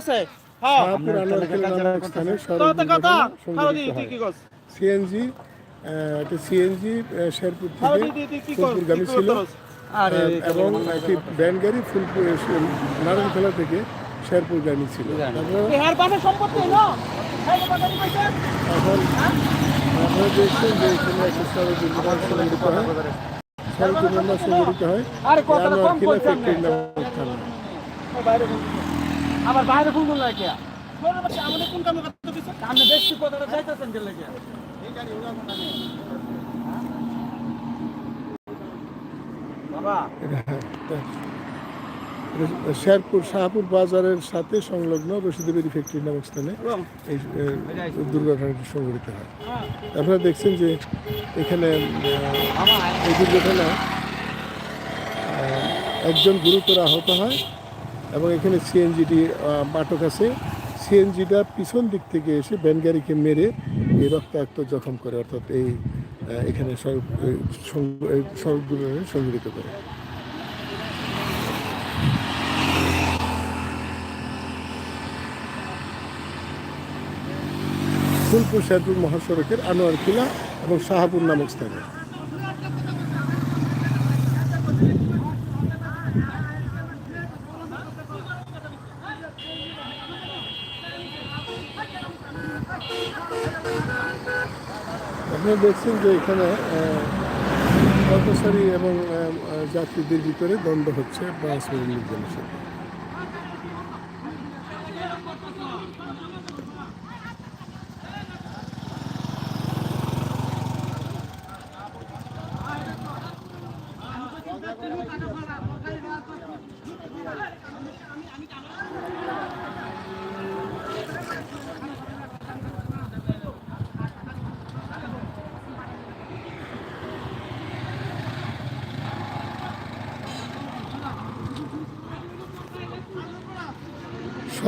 আছে। হ্যাঁ। কথা কি কস। সিএনজি এটা সিএনজি শেরপুর থেকে ফুলপুরগামী ছিল। এবং একটি ভ্যান গাড়ি ফুলপুর নারায়ণখোলা থেকে শেরপুরগামী ছিল। এখন আপনারা দেখছেন যে এখানে একটা সড়ক দুর্ঘটনা সংঘটিত হয়। সড়ক দুর্ঘটনা সংঘটিত হয়। ফ্যাক্টরি নামক স্থানে। আবার বাইরে ফোন করল কে? আমাদের কোন কামে কথা দিছ? আপনি বেশি কথাটা চাইতেছেন কে? লাগে শেরপুর শাহপুর বাজারের সাথে সংলগ্ন রশিদেবেরি ফ্যাক্টরি নামক স্থানে এই দুর্ঘটনাটি সংঘটিত হয়। আপনারা দেখছেন যে এখানে এই দুর্ঘটনায় আহ, একজন গুরুতর আহত হয়। এবং এখানে সিএনজিটি পাঠক আছে। সিএনজিটা পিছন দিক থেকে এসে ভ্যান গাড়িকে মেরে এই রক্তাক্ত জখম করে, অর্থাৎ এই এখানে সড়ক এই সং- সড়ক দুর্ঘটনা সংঘটিত করে। ফুলপুর শেরপুর মহাসড়কের আনোয়ার কিলা এবং শাহাপুর নামক স্থানে। আপনারা দেখছেন যে এখানে কর্মচারী এবং যাত্রীদের ভিতরে দ্বন্দ্ব হচ্ছে বাস লোকজনের সাথে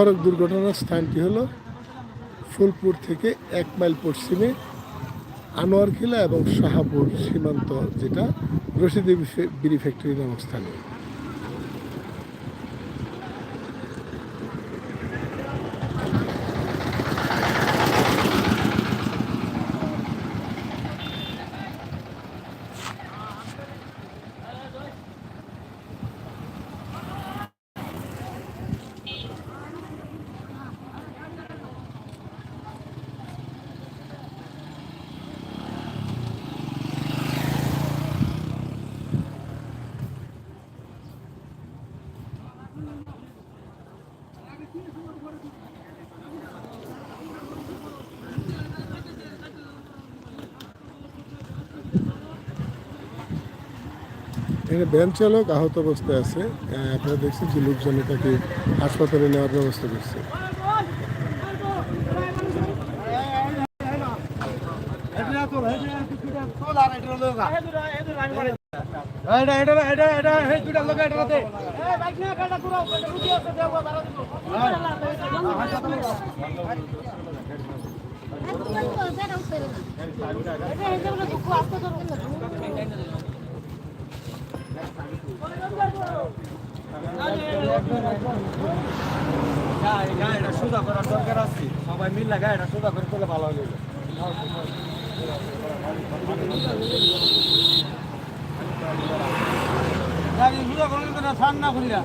সড়ক দুর্ঘটনার স্থানটি হল ফুলপুর থেকে এক মাইল পশ্চিমে আনোয়ারখিলা এবং শাহাপুর সীমান্ত, যেটা রশিদি বিড়ি ফ্যাক্টরি নামক স্থানে এখানে ভ্যান চালক আহত অবস্থায় আছে আপনারা দেখছেন যে লোকজনে তাকে হাসপাতালে নেওয়ার ব্যবস্থা করছে এটা এটা সোজা করার দরকার আছে। সবাই মিললে গাড়িটা সোজা করে করলে ভালো হবে গাড়ি সোজা করলে তো না ঠান্না করিয়া।